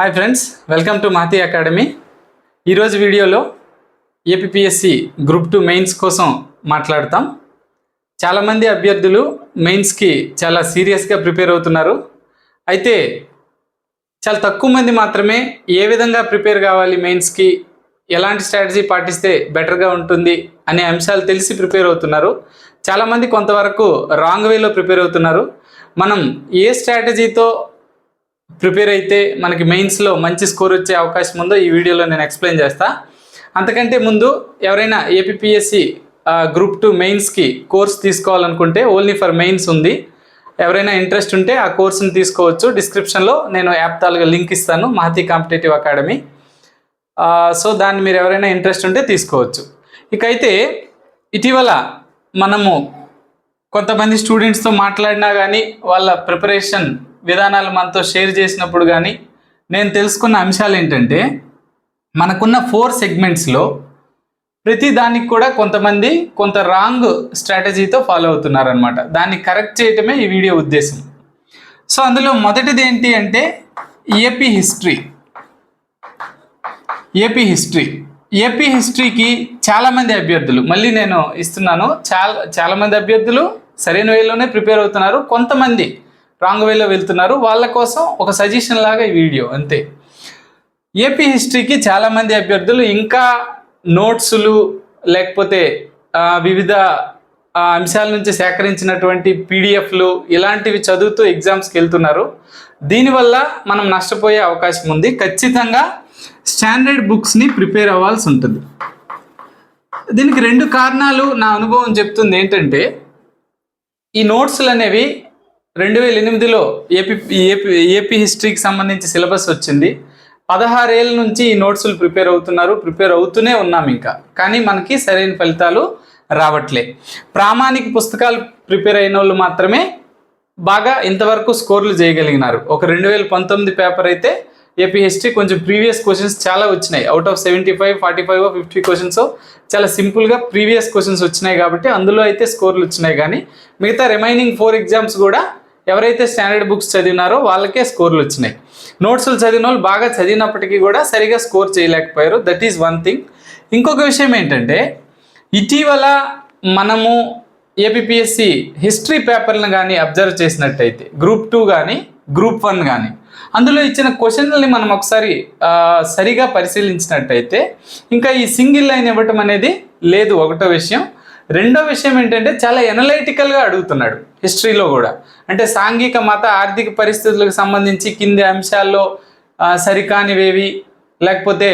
Hi friends welcome to Mathi academy ఈరోజు వీడియోలో APSC group two mains కోసం మాట్లాడతాం. చాలామంది అభ్యర్థులు మెయిన్స్కి చాలా సీరియస్గా ప్రిపేర్ అవుతున్నారు. అయితే చాలా తక్కువ మంది మాత్రమే ఏ విధంగా ప్రిపేర్ కావాలి మెయిన్స్కి ఎలాంటి స్ట్రాటజీ పాటిస్తే బెటర్గా ఉంటుంది అనే అంశాలు తెలిసి ప్రిపేర్ అవుతున్నారు. చాలామంది కొంతవరకు రాంగ్ వేలో ప్రిపేర్ అవుతున్నారు. మనం ఏ స్ట్రాటజీతో ప్రిపేర్ అయితే మనకి మెయిన్స్లో మంచి స్కోర్ వచ్చే అవకాశం ఉందో ఈ వీడియోలో నేను ఎక్స్ప్లెయిన్ చేస్తా. అంతకంటే ముందు ఎవరైనా ఏపీఎస్సి గ్రూప్ టూ మెయిన్స్కి కోర్స్ తీసుకోవాలనుకుంటే ఓన్లీ ఫర్ మెయిన్స్ ఉంది. ఎవరైనా ఇంట్రెస్ట్ ఉంటే ఆ కోర్సుని తీసుకోవచ్చు. డిస్క్రిప్షన్లో నేను యాప్ తాలుగా లింక్ ఇస్తాను మహతి కాంపిటేటివ్ అకాడమీ సో దాన్ని మీరు ఎవరైనా ఇంట్రెస్ట్ ఉంటే తీసుకోవచ్చు. ఇక అయితే ఇటీవల మనము కొంతమంది స్టూడెంట్స్తో మాట్లాడినా కానీ వాళ్ళ ప్రిపరేషన్ విధానాలు మనతో షేర్ చేసినప్పుడు కానీ నేను తెలుసుకున్న అంశాలు ఏంటంటే మనకున్న ఫోర్ సెగ్మెంట్స్లో ప్రతి దానికి కూడా కొంతమంది కొంత రాంగ్ స్ట్రాటజీతో ఫాలో అవుతున్నారనమాట దాన్ని కరెక్ట్ చేయటమే ఈ వీడియో ఉద్దేశం. సో అందులో మొదటిది ఏంటి అంటే AP history. AP history. AP హిస్టరీకి చాలామంది అభ్యర్థులు మళ్ళీ నేను ఇస్తున్నాను చాలా చాలామంది అభ్యర్థులు సరైన వేలోనే ప్రిపేర్ అవుతున్నారు. కొంతమంది రాంగ్ వేలో వెళ్తున్నారు. వాళ్ళ కోసం ఒక సజెషన్ లాగా ఈ వీడియో అంతే. ఏపీ హిస్టరీకి చాలామంది అభ్యర్థులు ఇంకా నోట్సులు లేకపోతే వివిధ అంశాల నుంచి సేకరించినటువంటి పీడిఎఫ్లు ఇలాంటివి చదువుతూ ఎగ్జామ్స్కి వెళ్తున్నారు. దీనివల్ల మనం నష్టపోయే అవకాశం ఉంది. ఖచ్చితంగా స్టాండర్డ్ బుక్స్ని ప్రిపేర్ అవ్వాల్సి ఉంటుంది. దీనికి రెండు కారణాలు నా అనుభవం చెప్తుంది ఏంటంటే ఈ నోట్స్లు అనేవి రెండు వేల ఎనిమిదిలో ఏపీ ఏపీ ఏపీ హిస్టరీకి సంబంధించి సిలబస్ వచ్చింది. పదహారేళ్ళ నుంచి ఈ నోట్స్లు ప్రిపేర్ అవుతున్నారు ప్రిపేర్ అవుతూనే ఉన్నాం ఇంకా. కానీ మనకి సరైన ఫలితాలు రావట్లే. ప్రామాణిక పుస్తకాలు ప్రిపేర్ అయిన వాళ్ళు మాత్రమే బాగా ఇంతవరకు స్కోర్లు చేయగలిగినారు. ఒక రెండు వేల పంతొమ్మిది పేపర్ అయితే ఏపీ హిస్టరీ కొంచెం ప్రీవియస్ క్వశ్చన్స్ చాలా వచ్చినాయి. Out of seventy five forty five fifty questions చాలా సింపుల్గా ప్రీవియస్ క్వశ్చన్స్ వచ్చినాయి కాబట్టి అందులో అయితే స్కోర్లు వచ్చినాయి. కానీ మిగతా రిమైనింగ్ ఫోర్ ఎగ్జామ్స్ కూడా ఎవరైతే స్టాండర్డ్ బుక్స్ చదివినారో వాళ్ళకే స్కోర్లు వచ్చినాయి. నోట్స్లు చదివిన వాళ్ళు బాగా చదివినప్పటికీ కూడా సరిగా స్కోర్ చేయలేకపోయారు. దట్ ఈజ్ వన్ థింగ్ ఇంకొక విషయం ఏంటంటే ఇటీవల మనము ఏపీఎస్సి హిస్టరీ పేపర్లను కానీ అబ్జర్వ్ చేసినట్టయితే గ్రూప్ టూ కానీ గ్రూప్ వన్ కానీ అందులో ఇచ్చిన క్వశ్చన్లని మనం ఒకసారి సరిగా పరిశీలించినట్టయితే ఇంకా ఈ సింగిల్ లైన్ ఇవ్వటం అనేది లేదు. ఒకటో విషయం రెండో విషయం ఏంటంటే చాలా ఎనలైటికల్గా అడుగుతున్నాడు హిస్టరీలో కూడా. అంటే సాంఘిక మత ఆర్థిక పరిస్థితులకు సంబంధించి కింది అంశాల్లో సరికానివేవి. లేకపోతే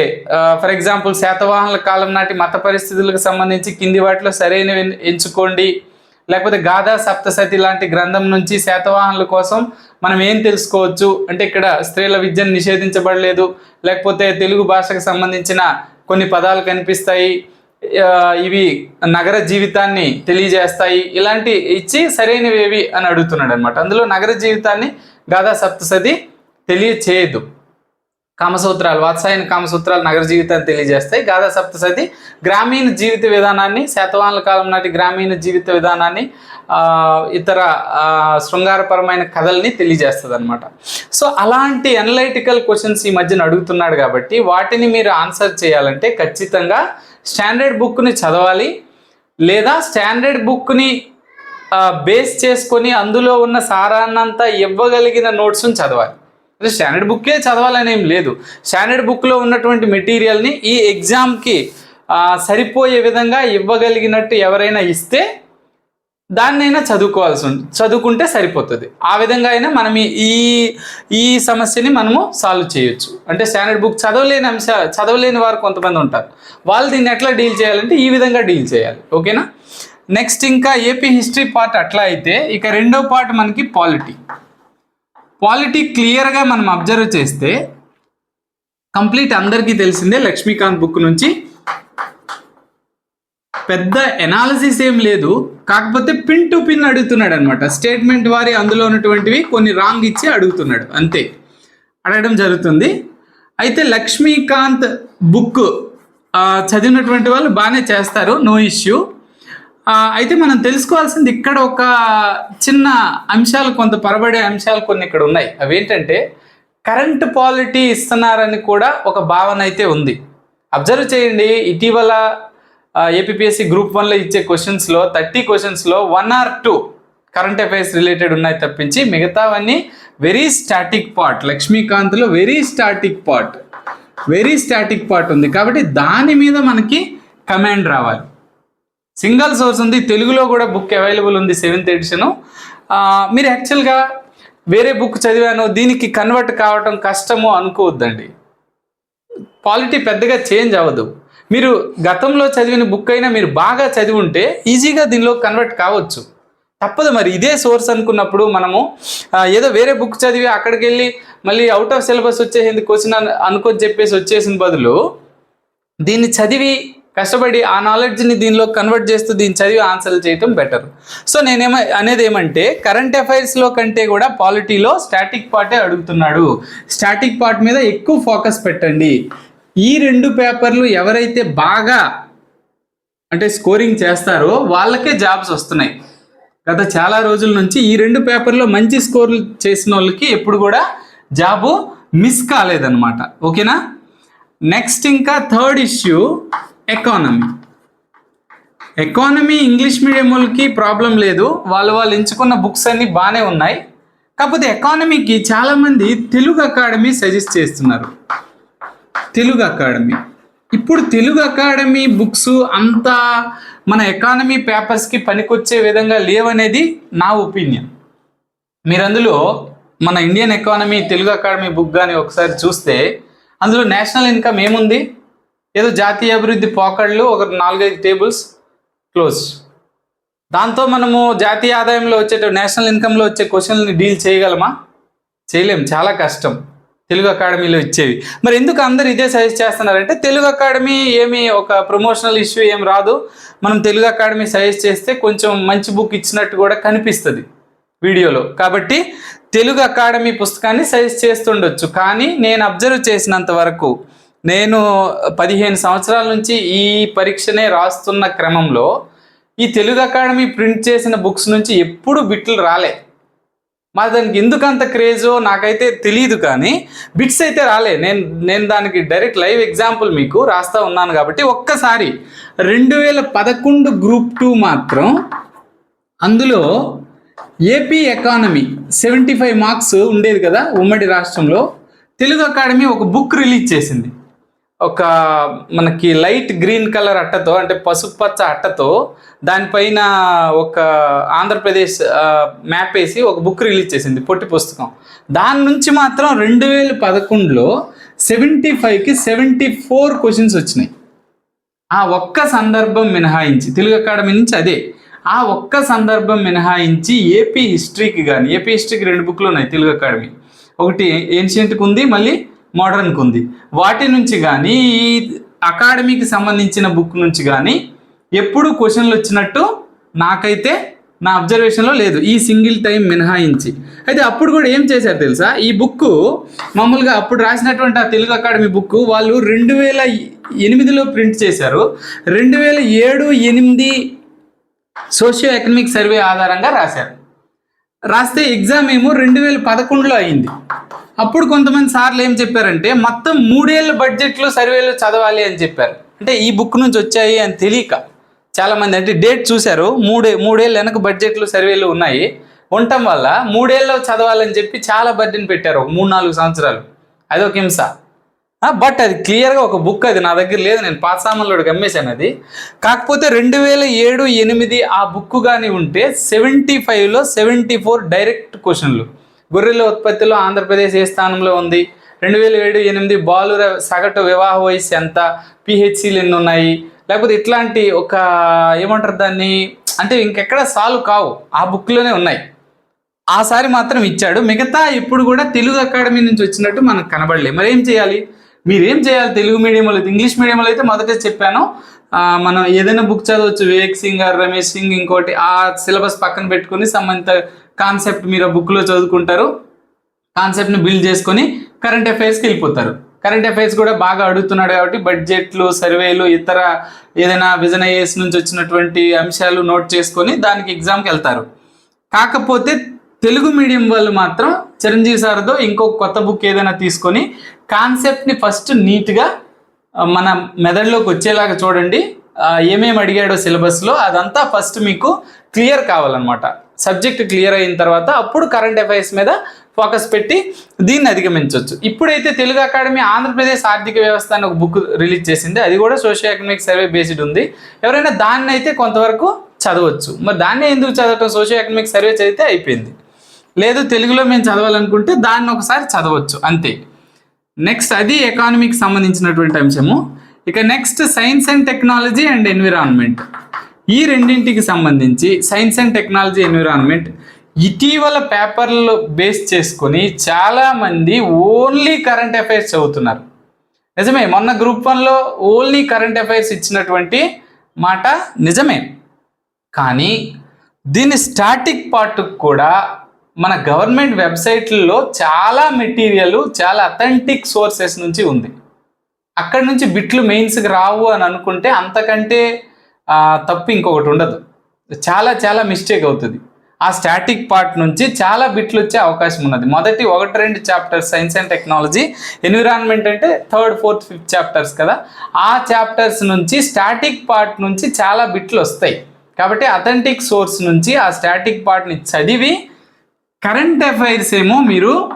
ఫర్ ఎగ్జాంపుల్ శాతవాహనుల కాలం నాటి మత పరిస్థితులకు సంబంధించి కింది వాటిలో సరైనవి ఎంచుకోండి. లేకపోతే గాథా సప్తసతి లాంటి గ్రంథం నుంచి శాతవాహనుల కోసం మనం ఏం తెలుసుకోవచ్చు? అంటే ఇక్కడ స్త్రీల విద్యను నిషేధించబడలేదు. లేకపోతే తెలుగు భాషకు సంబంధించిన కొన్ని పదాలు కనిపిస్తాయి. ఇవి నగర జీవితాన్ని తెలియజేస్తాయి. ఇలాంటి ఇచ్చి సరైనవి ఏవి అని అడుగుతున్నాడు అనమాట అందులో నగర జీవితాన్ని గాథా సప్తసతి తెలియచేయదు. కామసూత్రాలు వాత్సాయన కామసూత్రాలు నగర జీవితాన్ని తెలియజేస్తాయి. గాథా సప్తసతి గ్రామీణ జీవిత విధానాన్ని శాతవాహనుల కాలం నాటి గ్రామీణ జీవిత విధానాన్ని ఇతర శృంగారపరమైన కథల్ని తెలియజేస్తుంది అనమాట సో అలాంటి అనలైటికల్ క్వశ్చన్స్ ఈ మధ్యన అడుగుతున్నాడు కాబట్టి వాటిని మీరు ఆన్సర్ చేయాలంటే ఖచ్చితంగా స్టాండర్డ్ బుక్ని చదవాలి లేదా స్టాండర్డ్ బుక్ని బేస్ చేసుకొని అందులో ఉన్న సారాన్నంతా ఇవ్వగలిగిన నోట్స్ని చదవాలి. అంటే స్టాండర్డ్ బుక్కే చదవాలని ఏం లేదు. స్టాండర్డ్ బుక్లో ఉన్నటువంటి మెటీరియల్ని ఈ ఎగ్జామ్కి సరిపోయే విధంగా ఇవ్వగలిగినట్టు ఎవరైనా ఇస్తే దాన్నైనా చదువుకోవాల్సి ఉంది చదువుకుంటే సరిపోతుంది. ఆ విధంగా అయినా మనం ఈ- ఈ ఈ సమస్యని మనము సాల్వ్ చేయొచ్చు. అంటే స్టాండర్డ్ బుక్ చదవలేని అంశ చదవలేని వారు కొంతమంది ఉంటారు. వాళ్ళు దీన్ని ఎట్లా డీల్ చేయాలంటే ఈ విధంగా డీల్ చేయాలి. ఓకేనా? నెక్స్ట్ ఇంకా ఏపీ హిస్టరీ పార్ట్ అట్లా అయితే ఇక రెండో పార్ట్ మనకి పాలిటీ. పాలిటీ క్లియర్గా మనం అబ్జర్వ్ చేస్తే కంప్లీట్ అందరికీ తెలిసిందే లక్ష్మీకాంత్ బుక్ నుంచి పెద్ద ఎనాలిసిస్ ఏం లేదు. కాకపోతే పిన్ టు పిన్ అడుగుతున్నాడు అనమాట స్టేట్మెంట్ వారి అందులో ఉన్నటువంటివి కొన్ని రాంగ్ ఇచ్చి అడుగుతున్నాడు. అంతే. అడగడం జరుగుతుంది. అయితే లక్ష్మీకాంత్ బుక్ చదివినటువంటి వాళ్ళు బాగానే చేస్తారు. నో ఇష్యూ అయితే మనం తెలుసుకోవాల్సింది ఇక్కడ ఒక చిన్న అంశాలు కొంత పరబడే అంశాలు కొన్ని ఇక్కడ ఉన్నాయి. అవేంటంటే కరెంట్ పాలిటీ ఇస్తున్నారని కూడా ఒక భావన అయితే ఉంది. అబ్జర్వ్ చేయండి. ఇటీవల ఏపీఎస్సి గ్రూప్ వన్లో ఇచ్చే క్వశ్చన్స్లో thirty క్వశ్చన్స్లో one or two current affairs related ఉన్నాయి తప్పించి మిగతావన్నీ very static part లక్ష్మీకాంత్లో very static part very static part ఉంది కాబట్టి దాని మీద మనకి కమాండ్ రావాలి. సింగల్ సోర్స్ ఉంది తెలుగులో కూడా బుక్ అవైలబుల్ ఉంది సెవెంత్ ఎడిషను మీరు యాక్చువల్గా వేరే బుక్ చదివాను దీనికి కన్వర్ట్ కావటం కష్టము అనుకోవద్దండి. పాలిటీ పెద్దగా చేంజ్ అవ్వదు. మీరు గతంలో చదివిన బుక్ అయినా మీరు బాగా చదివి ఉంటే ఈజీగా దీనిలో కన్వర్ట్ కావచ్చు. తప్పదు మరి. ఇదే సోర్స్ అనుకున్నప్పుడు మనము ఏదో వేరే బుక్ చదివి అక్కడికి వెళ్ళి మళ్ళీ అవుట్ ఆఫ్ సిలబస్ వచ్చేసింది క్వశ్చన్ అనుకోని చెప్పేసి వచ్చేసిన బదులు దీన్ని చదివి కష్టపడి ఆ నాలెడ్జ్ని దీనిలో కన్వర్ట్ చేస్తూ దీన్ని చదివి ఆన్సర్లు చేయటం బెటర్ సో నేనేమ అనేది ఏమంటే కరెంట్ అఫైర్స్లో కంటే కూడా పాలిటీలో స్టాటిక్ పార్టే అడుగుతున్నాడు. స్టాటిక్ పార్ట్ మీద ఎక్కువ ఫోకస్ పెట్టండి. ఈ రెండు పేపర్లు ఎవరైతే బాగా అంటే స్కోరింగ్ చేస్తారో వాళ్ళకే జాబ్స్ వస్తున్నాయి. గత చాలా రోజుల నుంచి ఈ రెండు పేపర్లో మంచి స్కోర్లు చేసిన వాళ్ళకి ఎప్పుడు కూడా జాబు మిస్ కాలేదన్నమాట. ఓకేనా? నెక్స్ట్ ఇంకా third issue economy economy English medium వాళ్ళకి ప్రాబ్లం లేదు. వాళ్ళు వాళ్ళు ఎంచుకున్న బుక్స్ అన్నీ బాగానే ఉన్నాయి. కాకపోతే ఎకానమీకి చాలామంది తెలుగు అకాడమీ సజెస్ట్ చేస్తున్నారు. తెలుగు అకాడమీ. ఇప్పుడు తెలుగు అకాడమీ బుక్స్ అంత మన ఎకానమీ పేపర్స్కి పనికొచ్చే విధంగా లేవనేది నా ఒపీనియన్. మీరు అందులో మన Indian economy Telugu academy book కానీ ఒకసారి చూస్తే అందులో నేషనల్ ఇన్కమ్ ఏముంది? ఏదో జాతీయ అభివృద్ధి పోకళ్ళు ఒక నాలుగైదు టేబుల్స్ క్లోజ్. దాంతో మనము జాతీయ ఆదాయంలో వచ్చేట నేషనల్ ఇన్కంలో వచ్చే క్వశ్చన్ని డీల్ చేయగలమా? చేయలేం. చాలా కష్టం. తెలుగు అకాడమీలో ఇచ్చేవి. మరి ఎందుకు అందరు ఇదే సజెస్ట్ చేస్తున్నారంటే తెలుగు అకాడమీ ఏమి ఒక ప్రమోషనల్ ఇష్యూ ఏం రాదు. మనం తెలుగు అకాడమీ సజెస్ట్ చేస్తే కొంచెం మంచి బుక్ ఇచ్చినట్టు కూడా కనిపిస్తుంది వీడియోలో. కాబట్టి తెలుగు అకాడమీ పుస్తకాన్ని సజెస్ట్ చేస్తుండొచ్చు. కానీ నేను అబ్జర్వ్ చేసినంత వరకు నేను పదిహేను సంవత్సరాల నుంచి ఈ పరీక్షనే రాస్తున్న క్రమంలో ఈ తెలుగు అకాడమీ ప్రింట్ చేసిన బుక్స్ నుంచి ఎప్పుడు బిట్లు రాలే. మరి దానికి ఎందుకు అంత క్రేజో నాకైతే తెలియదు కానీ బిట్స్ అయితే రాలే. నేను నేను దానికి డైరెక్ట్ లైవ్ ఎగ్జాంపుల్ మీకు రాస్తా ఉన్నాను కాబట్టి ఒక్కసారి రెండు వేల పదకొండు గ్రూప్ టూ మాత్రం అందులో AP economy seventy five marks ఉండేది కదా ఉమ్మడి రాష్ట్రంలో. తెలుగు అకాడమీ ఒక బుక్ రిలీజ్ చేసింది. ఒక మనకి లైట్ గ్రీన్ కలర్ అట్టతో అంటే పసుపు పచ్చ అట్టతో దానిపైన ఒక ఆంధ్రప్రదేశ్ మ్యాప్ వేసి ఒక బుక్ రిలీజ్ చేసింది పొట్టి పుస్తకం. దాని నుంచి మాత్రం రెండు వేల పదకొండులో సెవెంటీ ఫైవ్కి సెవెంటీ ఫోర్ క్వశ్చన్స్ వచ్చినాయి. ఆ ఒక్క సందర్భం మినహాయించి తెలుగు అకాడమీ నుంచి అదే ఆ ఒక్క సందర్భం మినహాయించి ఏపీ హిస్టరీకి కానీ ఏపీ హిస్టరీకి రెండు బుక్లు ఉన్నాయి తెలుగు అకాడమీ. ఒకటి ఏన్షియంట్కి ఉంది మళ్ళీ మోడర్న్కి ఉంది వాటి నుంచి కానీ ఈ అకాడమీకి సంబంధించిన బుక్ నుంచి కానీ ఎప్పుడు క్వశ్చన్లు వచ్చినట్టు నాకైతే నా అబ్జర్వేషన్లో లేదు. ఈ సింగిల్ టైం మినహాయించి. అయితే అప్పుడు కూడా ఏం చేశారు తెలుసా? ఈ బుక్ మామూలుగా అప్పుడు రాసినటువంటి ఆ తెలుగు అకాడమీ బుక్ వాళ్ళు రెండు వేల ఎనిమిదిలో ప్రింట్ చేశారు. రెండు వేల ఏడు ఎనిమిది సోషియో ఎకనమిక్ సర్వే ఆధారంగా రాశారు. రాస్తే ఎగ్జామ్ ఏమో రెండు వేల పదకొండులో అయింది. అప్పుడు కొంతమంది సార్లు ఏం చెప్పారంటే మొత్తం మూడేళ్ళ బడ్జెట్లో సర్వేలు చదవాలి అని చెప్పారు. అంటే ఈ బుక్ నుంచి వచ్చాయి అని తెలియక చాలామంది అంటే డేట్ చూశారు మూడే మూడేళ్ళు వెనక బడ్జెట్లు సర్వేలు ఉన్నాయి. ఉండటం వల్ల మూడేళ్ళు చదవాలని చెప్పి చాలా బడ్జెట్ పెట్టారు ఒక మూడు నాలుగు సంవత్సరాలు. అదొక హింస. బట్ అది క్లియర్గా ఒక బుక్ అది నా దగ్గర లేదు నేను పాత సామాన్లోకి అమ్మేశాను అది. కాకపోతే రెండు వేల ఏడు ఎనిమిది ఆ బుక్ కానీ ఉంటే సెవెంటీ ఫైవ్లో సెవెంటీ ఫోర్ డైరెక్ట్ క్వశ్చన్లు గొర్రెల ఉత్పత్తిలో ఆంధ్రప్రదేశ్ ఏ స్థానంలో ఉంది? రెండు వేల ఏడు ఎనిమిది బాలుర సగటు వివాహ వయసు ఎంత? పిహెచ్సిలు ఎన్ని ఉన్నాయి లేకపోతే ఇట్లాంటి ఒక ఏమంటారు దాన్ని? అంటే ఇంకెక్కడ సాల్వ్ కావు. ఆ బుక్లోనే ఉన్నాయి. ఆసారి మాత్రం ఇచ్చాడు. మిగతా ఇప్పుడు కూడా తెలుగు అకాడమీ నుంచి వచ్చినట్టు మనకు కనబడలేదు మరి ఏం చేయాలి? మీరేం చేయాలి? తెలుగు మీడియంలో అయితే ఇంగ్లీష్ మీడియంలో అయితే మొదట చెప్పాను. మనం ఏదైనా బుక్ చదవచ్చు. వివేక్ సింగ్ ఆర్ రమేష్ సింగ్ ఇంకోటి ఆ సిలబస్ పక్కన పెట్టుకొని సంబంధిత కాన్సెప్ట్ మీరు బుక్లో చదువుకుంటారు. కాన్సెప్ట్ని బిల్డ్ చేసుకొని కరెంట్ అఫైర్స్కి వెళ్ళిపోతారు. కరెంట్ అఫైర్స్ కూడా బాగా అడుగుతున్నాడు కాబట్టి బడ్జెట్లు సర్వేలు ఇతర ఏదైనా విజన్ ఐఏఎస్ నుంచి వచ్చినటువంటి అంశాలు నోట్ చేసుకొని దానికి ఎగ్జామ్కి వెళ్తారు. కాకపోతే తెలుగు మీడియం వాళ్ళు మాత్రం చిరంజీవి సార్తో ఇంకో కొత్త బుక్ ఏదైనా తీసుకొని కాన్సెప్ట్ని ఫస్ట్ నీట్గా మన మెదడులోకి వచ్చేలాగా చూడండి. ఏమేమి అడిగాడో సిలబస్లో అదంతా ఫస్ట్ మీకు క్లియర్ కావాలన్నమాట. సబ్జెక్ట్ క్లియర్ అయిన తర్వాత అప్పుడు కరెంట్ అఫైర్స్ మీద ఫోకస్ పెట్టి దీన్ని అధిగమించవచ్చు. ఇప్పుడైతే తెలుగు అకాడమీ ఆంధ్రప్రదేశ్ ఆర్థిక వ్యవస్థ అని ఒక బుక్ రిలీజ్ చేసింది. అది కూడా సోషియో ఎకనామిక్ సర్వే బేస్డ్ ఉంది. ఎవరైనా దాన్ని అయితే కొంతవరకు చదవచ్చు. మరి దాన్ని ఎందుకు చదవటం? సోషియో ఎకనామిక్ సర్వే చదివితే అయిపోయింది. లేదు తెలుగులో మేము చదవాలనుకుంటే దాన్ని ఒకసారి చదవచ్చు. అంతే. నెక్స్ట్ అది ఎకానమీకి సంబంధించినటువంటి అంశము. ఇక next science and technology and environment. ఈ రెండింటికి సంబంధించి సైన్స్ అండ్ టెక్నాలజీ ఎన్విరాన్మెంట్ ఇటీవల పేపర్లు బేస్ చేసుకొని చాలామంది ఓన్లీ కరెంట్ అఫైర్స్ చదువుతున్నారు. నిజమే మొన్న గ్రూప్ వన్లో ఓన్లీ కరెంట్ అఫైర్స్ ఇచ్చినటువంటి మాట నిజమే. కానీ దీని స్టాటిక్ పార్ట్ కూడా మన గవర్నమెంట్ వెబ్సైట్లలో చాలా మెటీరియల్ చాలా అథెంటిక్ సోర్సెస్ నుంచి ఉంది. అక్కడి నుంచి బిట్లు మెయిన్స్కి రావు అని అనుకుంటే అంతకంటే తప్పు ఇంకొకటి ఉండదు. చాలా చాలా మిస్టేక్ అవుతుంది. ఆ స్టాటిక్ పార్ట్ నుంచి చాలా బిట్లు వచ్చే అవకాశం ఉన్నది. మొదటి ఒకటి రెండు chapters science and technology environment అంటే థర్డ్ ఫోర్త్ ఫిఫ్త్ చాప్టర్స్ కదా. ఆ చాప్టర్స్ నుంచి స్టాటిక్ పార్ట్ నుంచి చాలా బిట్లు వస్తాయి. కాబట్టి అథెంటిక్ సోర్స్ నుంచి ఆ స్టాటిక్ పార్ట్ని చదివి కరెంట్ అఫైర్స్ ఏమో మీరు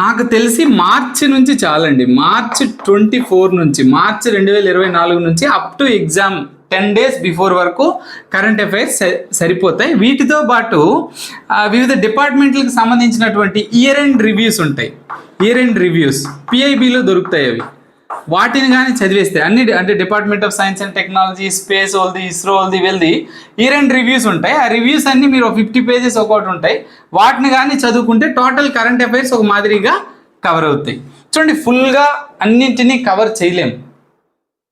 నాకు తెలిసి మార్చి నుంచి చాలండి. మార్చి ట్వంటీ ఫోర్ నుంచి మార్చి రెండు వేల ఇరవై నాలుగు నుంచి up to exam ten days before వరకు కరెంట్ అఫైర్స్ సరిపోతాయి. వీటితో పాటు వివిధ డిపార్ట్మెంట్లకు సంబంధించినటువంటి ఇయర్ ఎండ్ రివ్యూస్ ఉంటాయి. ఇయర్ ఎండ్ రివ్యూస్ పిఐబిలో దొరుకుతాయి అవి. వాటిని కానీ చదివేస్తే అన్ని అంటే department of science and technology space ఓల్ది ISRO ఓల్ది వెళ్ళి ఈ రెండు రివ్యూస్ ఉంటాయి. ఆ రివ్యూస్ అన్ని మీరు ఫిఫ్టీ పేజెస్ ఒకటి ఉంటాయి. వాటిని కానీ చదువుకుంటే టోటల్ కరెంట్ అఫైర్స్ ఒక మాదిరిగా కవర్ అవుతాయి. చూడండి ఫుల్గా అన్నింటినీ కవర్ చేయలేము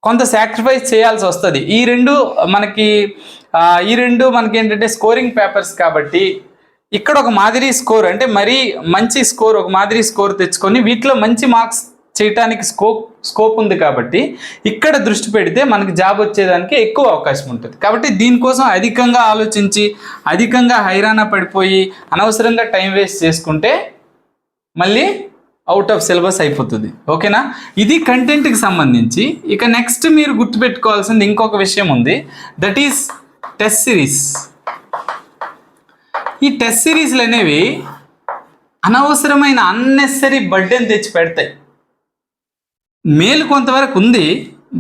కొంత సాక్రిఫైస్ చేయాల్సి వస్తుంది. ఈ రెండు మనకి ఈ రెండు మనకి ఏంటంటే స్కోరింగ్ పేపర్స్ కాబట్టి ఇక్కడ ఒక మాదిరి స్కోర్ అంటే మరీ మంచి స్కోర్ ఒక మాదిరి స్కోర్ తెచ్చుకొని వీటిలో మంచి మార్క్స్ చేయటానికి స్కోప్ స్కోప్ ఉంది కాబట్టి ఇక్కడ దృష్టి పెడితే మనకి జాబ్ వచ్చేదానికి ఎక్కువ అవకాశం ఉంటుంది. కాబట్టి దీనికోసం అధికంగా ఆలోచించి అధికంగా హైరాణ పడిపోయి అనవసరంగా టైం వేస్ట్ చేసుకుంటే మళ్ళీ అవుట్ ఆఫ్ సిలబస్ అయిపోతుంది. ఓకేనా? ఇది కంటెంట్కి సంబంధించి. ఇక నెక్స్ట్ మీరు గుర్తుపెట్టుకోవాల్సింది ఇంకొక విషయం ఉంది. దట్ ఈస్ టెస్ట్ సిరీస్ ఈ టెస్ట్ సిరీస్లు అనేవి అనవసరమైన అన్నెసరీ బర్డెన్ తెచ్చి పెడతాయి. మేలు కొంతవరకు ఉంది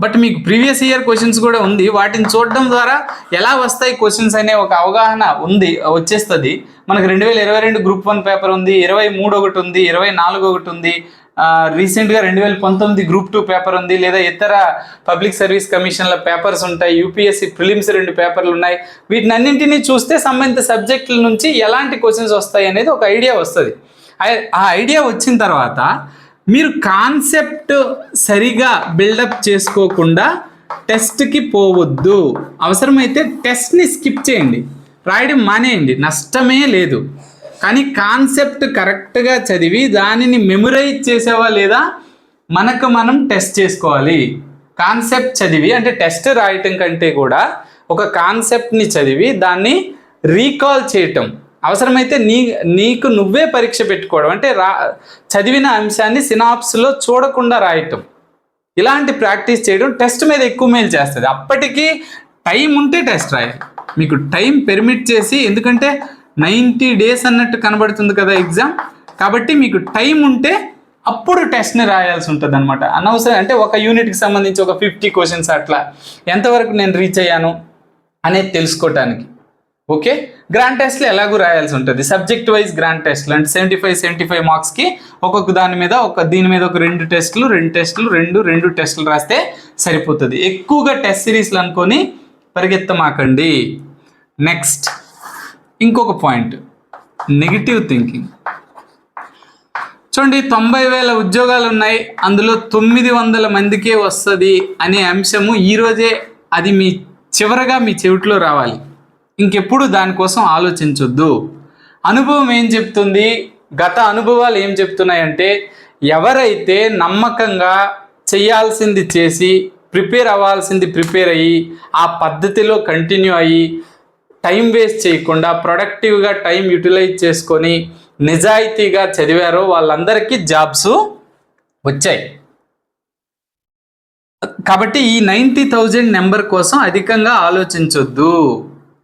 బట్ మీకు ప్రీవియస్ ఇయర్ క్వశ్చన్స్ కూడా ఉంది. వాటిని చూడడం ద్వారా ఎలా వస్తాయి క్వశ్చన్స్ అనే ఒక అవగాహన ఉంది వచ్చేస్తుంది. మనకు రెండు వేల ఇరవై రెండు గ్రూప్ వన్ పేపర్ ఉంది ఇరవై మూడు ఒకటి ఉంది ఇరవై నాలుగు ఒకటి ఉంది. రీసెంట్గా రెండు వేల పంతొమ్మిది గ్రూప్ టూ పేపర్ ఉంది లేదా ఇతర పబ్లిక్ సర్వీస్ కమిషన్ల పేపర్స్ ఉంటాయి యూపీఎస్సీ ప్రిలిమ్స్ రెండు పేపర్లు ఉన్నాయి. వీటిని అన్నింటినీ చూస్తే సంబంధిత సబ్జెక్టుల నుంచి ఎలాంటి క్వశ్చన్స్ వస్తాయి అనేది ఒక ఐడియా వస్తుంది. ఆ ఐడియా వచ్చిన తర్వాత మీరు కాన్సెప్ట్ సరిగా బిల్డప్ చేసుకోకుండా టెస్ట్కి పోవద్దు. అవసరమైతే టెస్ట్ని స్కిప్ చేయండి. రాయడం మానేయండి. నష్టమే లేదు. కానీ కాన్సెప్ట్ కరెక్ట్గా చదివి దానిని మెమొరైజ్ చేసావా లేదా మనకు మనం టెస్ట్ చేసుకోవాలి. కాన్సెప్ట్ చదివి అంటే టెస్ట్ రాయటం కంటే కూడా ఒక కాన్సెప్ట్ని చదివి దాన్ని రీకాల్ చేయటం. అవసరమైతే నీ నీకు నువ్వే పరీక్ష పెట్టుకోవడం. అంటే రా చదివిన అంశాన్ని సినాప్స్లో చూడకుండా రాయటం. ఇలాంటి ప్రాక్టీస్ చేయడం టెస్ట్ మీద ఎక్కువ మేలు చేస్తుంది. అప్పటికి టైం ఉంటే టెస్ట్ రాయాలి మీకు టైం పెర్మిట్ చేసి ఎందుకంటే నైంటీ డేస్ అన్నట్టు కనబడుతుంది కదా ఎగ్జామ్. కాబట్టి మీకు టైం ఉంటే అప్పుడు టెస్ట్ని రాయాల్సి ఉంటుంది అనమాట అనవసరం అంటే ఒక యూనిట్కి సంబంధించి ఒక ఫిఫ్టీ క్వశ్చన్స్ అట్లా. ఎంతవరకు నేను రీచ్ అయ్యాను అనేది తెలుసుకోవటానికి ఓకే గ్రాండ్ టెస్ట్లు ఎలాగూ రాయాల్సి ఉంటుంది? సబ్జెక్ట్ వైజ్ గ్రాండ్ టెస్ట్లు అంటే సెవెంటీ ఫైవ్ సెవెంటీ ఫైవ్ మార్క్స్కి ఒక్కొక్క దాని మీద ఒక దీని మీద ఒక రెండు టెస్టులు రెండు టెస్టులు రెండు రెండు టెస్టులు రాస్తే సరిపోతుంది. ఎక్కువగా టెస్ట్ సిరీస్లు అనుకొని పరిగెత్తమాకండి. నెక్స్ట్ ఇంకొక పాయింట్ నెగిటివ్ థింకింగ్ చూడండి తొంభై వేల ఉద్యోగాలు ఉన్నాయి. అందులో తొమ్మిది వందల మందికే వస్తుంది అనే అంశము ఈరోజే అది మీ చివరగా మీ చెవిట్లో రావాలి. ఇంకెప్పుడు దానికోసం ఆలోచించొద్దు. అనుభవం ఏం చెప్తుంది? గత అనుభవాలు ఏం చెప్తున్నాయంటే ఎవరైతే నమ్మకంగా చేయాల్సింది చేసి ప్రిపేర్ అవ్వాల్సింది ప్రిపేర్ అయ్యి ఆ పద్ధతిలో కంటిన్యూ అయ్యి టైం వేస్ట్ చేయకుండా ప్రొడక్టివ్గా టైం యూటిలైజ్ చేసుకొని నిజాయితీగా చదివారో వాళ్ళందరికీ జాబ్స్ వచ్చాయి. కాబట్టి ఈ నైంటీ థౌజండ్ నెంబర్ కోసం అధికంగా ఆలోచించొద్దు.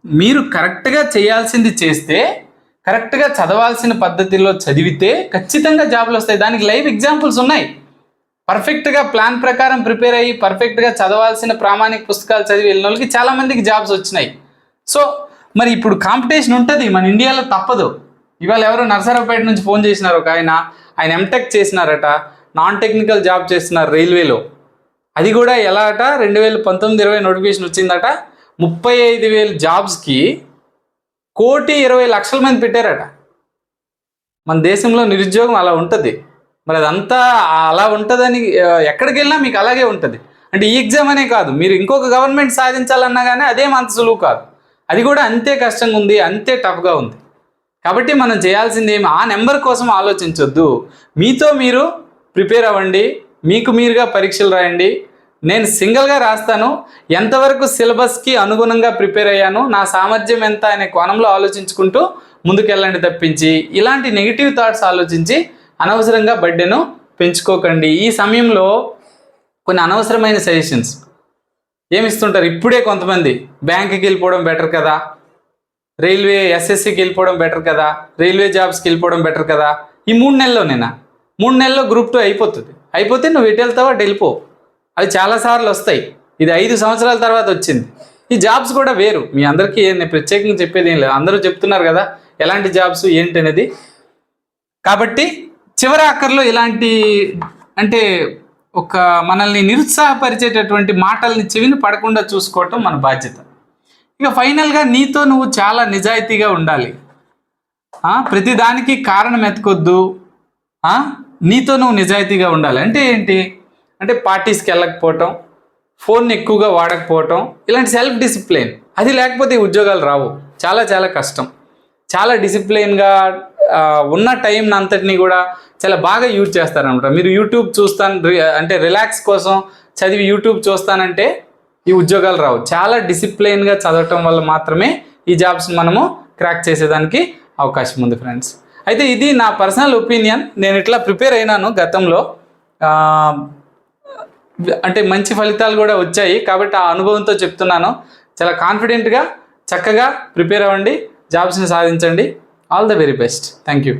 మీరు కరెక్ట్గా చేయాల్సింది చేస్తే కరెక్ట్గా చదవాల్సిన పద్ధతిలో చదివితే ఖచ్చితంగా జాబ్లు వస్తాయి. దానికి లైవ్ ఎగ్జాంపుల్స్ ఉన్నాయి. పర్ఫెక్ట్గా ప్లాన్ ప్రకారం ప్రిపేర్ అయ్యి పర్ఫెక్ట్గా చదవాల్సిన ప్రామాణిక పుస్తకాలు చదివి వెళ్ళిన వాళ్ళకి చాలామందికి జాబ్స్ వచ్చినాయి. సో మరి ఇప్పుడు కాంపిటీషన్ ఉంటుంది. మన ఇండియాలో తప్పదు. ఇవాళ ఎవరో నర్సరావుపేట నుంచి ఫోన్ చేసినారు ఒక ఆయన. ఆయన ఎంటెక్ చేసినారట. నాన్ టెక్నికల్ జాబ్ చేస్తున్నారు రైల్వేలో. అది కూడా ఎలా అట రెండు వేల పంతొమ్మిది ఇరవై నోటిఫికేషన్ వచ్చిందట. ముప్పై ఐదు వేలు జాబ్స్కి కోటి ఇరవై లక్షల మంది పెట్టారట. మన దేశంలో నిరుద్యోగం అలా ఉంటుంది. మరి అదంతా అలా ఉంటుందని ఎక్కడికి వెళ్ళినా మీకు అలాగే ఉంటుంది. అంటే ఈ ఎగ్జామ్ అనే కాదు మీరు ఇంకొక గవర్నమెంట్ సాధించాలన్నా కానీ అదేం అంత సులువు కాదు. అది కూడా అంతే కష్టంగా ఉంది అంతే టఫ్గా ఉంది. కాబట్టి మనం చేయాల్సింది ఏమి ఆ నెంబర్ కోసం ఆలోచించొద్దు. మీతో మీరు ప్రిపేర్ అవ్వండి మీకు మీరుగా పరీక్షలు రాయండి నేను సింగిల్గా రాస్తాను. ఎంతవరకు సిలబస్కి అనుగుణంగా ప్రిపేర్ అయ్యాను నా సామర్థ్యం ఎంత అనే కోణంలో ఆలోచించుకుంటూ ముందుకెళ్ళండి తప్పించి ఇలాంటి నెగిటివ్ థాట్స్ ఆలోచించి అనవసరంగా బర్త్డేను పెంచుకోకండి. ఈ సమయంలో కొన్ని అనవసరమైన సజెషన్స్. ఏమిస్తుంటారు ఇప్పుడే కొంతమంది బ్యాంక్కి వెళ్ళిపోవడం బెటర్ కదా? రైల్వే ఎస్ఎస్సికి వెళ్ళిపోవడం బెటర్ కదా? రైల్వే జాబ్స్కి వెళ్ళిపోవడం బెటర్ కదా? ఈ మూడు నెలల్లోనేనా? మూడు నెలల్లో గ్రూప్ టూ అయిపోతుంది. అయిపోతే నువ్వు ఎటు వెళ్తావో వెళ్ళిపో. అవి చాలాసార్లు వస్తాయి. ఇది ఐదు సంవత్సరాల తర్వాత వచ్చింది. ఈ జాబ్స్ కూడా వేరు. మీ అందరికీ నేను ప్రత్యేకంగా చెప్పేది ఏం లేదు. అందరూ చెప్తున్నారు కదా ఎలాంటి జాబ్స్ ఏంటి అనేది కాబట్టి చివరి ఆఖరిలో ఇలాంటి అంటే ఒక మనల్ని నిరుత్సాహపరిచేటటువంటి మాటల్ని చెవిని పడకుండా చూసుకోవటం మన బాధ్యత. ఇక ఫైనల్గా నీతో నువ్వు చాలా నిజాయితీగా ఉండాలి. ప్రతిదానికి కారణం ఎత్తుకొద్దు. నీతో నువ్వు నిజాయితీగా ఉండాలి. అంటే ఏంటి? అంటే పార్టీస్కి వెళ్ళకపోవటం ఫోన్ ఎక్కువగా వాడకపోవటం ఇలాంటి సెల్ఫ్ డిసిప్లిన్ అది లేకపోతే ఈ ఉద్యోగాలు రావు. చాలా చాలా కష్టం. చాలా డిసిప్లిన్గా ఉన్న టైం అంతటిని కూడా చాలా బాగా యూజ్ చేస్తారనమాట మీరు యూట్యూబ్ చూస్తాను రి- అంటే రిలాక్స్ కోసం చదివి యూట్యూబ్ చూస్తానంటే ఈ ఉద్యోగాలు రావు. చాలా డిసిప్లిన్గా చదవటం వల్ల మాత్రమే ఈ జాబ్స్ మనము క్రాక్ చేసేదానికి అవకాశం ఉంది ఫ్రెండ్స్ అయితే ఇది నా పర్సనల్ ఒపీనియన్ నేను ఇట్లా ప్రిపేర్ అయినాను గతంలో. అంటే మంచి ఫలితాలు కూడా వచ్చాయి కాబట్టి ఆ అనుభవంతో చెప్తున్నాను. చాలా కాన్ఫిడెంట్గా చక్కగా ప్రిపేర్ అవ్వండి జాబ్స్ని సాధించండి. All the very best thank you